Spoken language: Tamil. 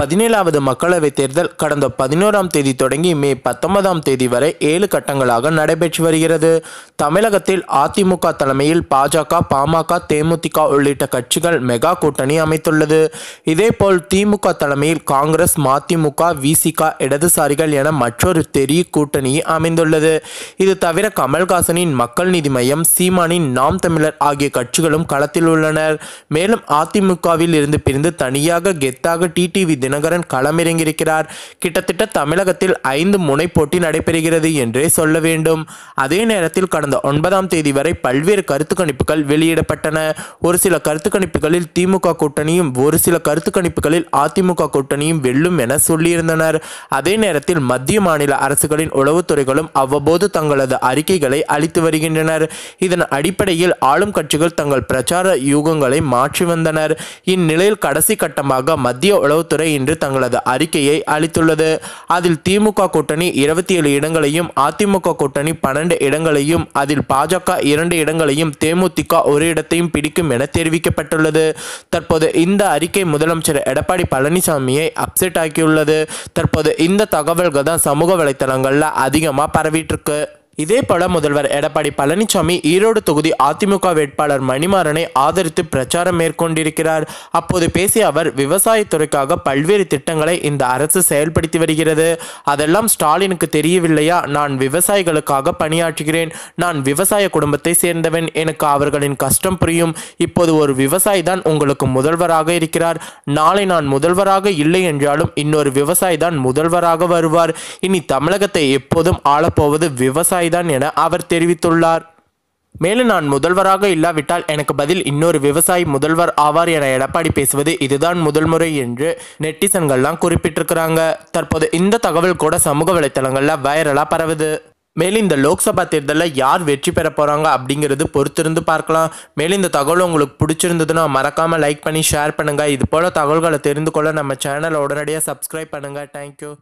பதினேழாவது மக்களவைத் தேர்தல் கடந்த பதினோராம் தேதி தொடங்கி மே பத்தொன்பதாம் தேதி வரை ஏழு கட்டங்களாக நடைபெற்று வருகிறது. தமிழகத்தில் அதிமுக தலைமையில் பாஜக பாமக தேமுதிக உள்ளிட்ட கட்சிகள் மெகா கூட்டணி அமைத்துள்ளது. இதேபோல் திமுக தலைமையில் காங்கிரஸ் மதிமுக விசிக இடதுசாரிகள் என மற்றொரு பெரிய கூட்டணி அமைந்துள்ளது. இது தவிர கமல்ஹாசனின் மக்கள் நீதி மையம் சீமானின் நாம் தமிழர் ஆகிய கட்சிகளும் களத்தில் உள்ளனர். மேலும் அதிமுகவில் இருந்து பிரிந்து தனியாக கெத்தாக டிடிவி தினகரன் களமிறங்கியிருக்கிறார். கிட்டத்தட்ட தமிழகத்தில் ஐந்து முனை போட்டி நடைபெறுகிறது என்றே சொல்ல வேண்டும். அதே நேரத்தில் கடந்த ஒன்பதாம் தேதி வரை பல்வேறு கருத்து கணிப்புகள் வெளியிடப்பட்டன. ஒரு சில கருத்து கணிப்புகளில் திமுக கூட்டணியும் ஒரு சில கருத்து கணிப்புகளில் அதிமுக கூட்டணியும் வெல்லும் என சொல்லியிருந்தனர். அதே நேரத்தில் மத்திய மாநில அரசுகளின் உளவுத்துறைகளும் அவ்வப்போது தங்களது அறிக்கைகளை அளித்து வருகின்றனர். இதன் அடிப்படையில் ஆளும் கட்சிகள் தங்கள் பிரச்சார யூகங்களை மாற்றி வந்தனர். இந்நிலையில் கடைசி கட்டமாக மத்திய உளவுத்துறை இன்று தங்களது அறிக்கையை அளித்துள்ளது. அதில் திமுக கூட்டணி இருபத்தி ஏழு இடங்களையும் அதிமுக கூட்டணி பன்னெண்டு இடங்களையும் அதில் பாஜக இரண்டு இடங்களையும் தேமுதிக ஒரு இடத்தையும் பிடிக்கும் என தெரிவிக்கப்பட்டுள்ளது. தற்போது இந்த அறிக்கை முதலமைச்சர் எடப்பாடி பழனிசாமியை அப்செட் ஆக்கியுள்ளது. தற்போது இந்த தகவல்கள் தான் சமூக வலைத்தளங்களில் அதிகமாக பரவிட்டு இருக்கு. இதே போல முதல்வர் எடப்பாடி பழனிசாமி ஈரோடு தொகுதி அதிமுக வேட்பாளர் மணிமாறனை ஆதரித்து பிரச்சாரம் மேற்கொண்டிருக்கிறார். அப்போது பேசிய அவர் விவசாயத்துறைக்காக பல்வேறு திட்டங்களை இந்த அரசு செயல்படுத்தி வருகிறது. அதெல்லாம் ஸ்டாலினுக்கு தெரியவில்லையா? நான் விவசாயிகளுக்காக பணியாற்றுகிறேன். நான் விவசாய குடும்பத்தை சேர்ந்தவன். எனக்கு அவர்களின் கஷ்டம் புரியும். இப்போது ஒரு விவசாயி தான் உங்களுக்கு முதல்வராக இருக்கிறார். நாளை நான் முதல்வராக இல்லை என்றாலும் இன்னொரு விவசாயி தான் முதல்வராக வருவார். இனி தமிழகத்தை எப்போதும் ஆளப்போவது விவசாயி தான் என அவர் தெரிவித்துள்ளார். மேலும் நான் முதல்வராக இல்லாவிட்டால் எனக்கு பதில் இன்னொரு விவசாயி முதல்வர் ஆவார் என எடப்பாடி பேசுவது இதுதான் முதல் முறை என்று நெட்டிசன்கள்லாம் குறிப்பிட்டிருக்கிறாங்க. தற்போது இந்த தகவல் கூட சமூக வலைத்தளங்களில் வைரலாக பரவுது. மேலும் இந்த லோக்சபா தேர்தலில் யார் வெற்றி பெற போகிறாங்க அப்படிங்கிறது பொறுத்திருந்து பார்க்கலாம். மேலும் இந்த தகவல் உங்களுக்கு பிடிச்சிருந்ததுன்னா மறக்காமல் லைக் பண்ணி ஷேர் பண்ணுங்கள் இது போல் தகவல்களை தெரிந்து கொள்ள நம்ம சேனலை உடனடியாக சப்ஸ்கிரைப் பண்ணுங்கள் தேங்க்யூ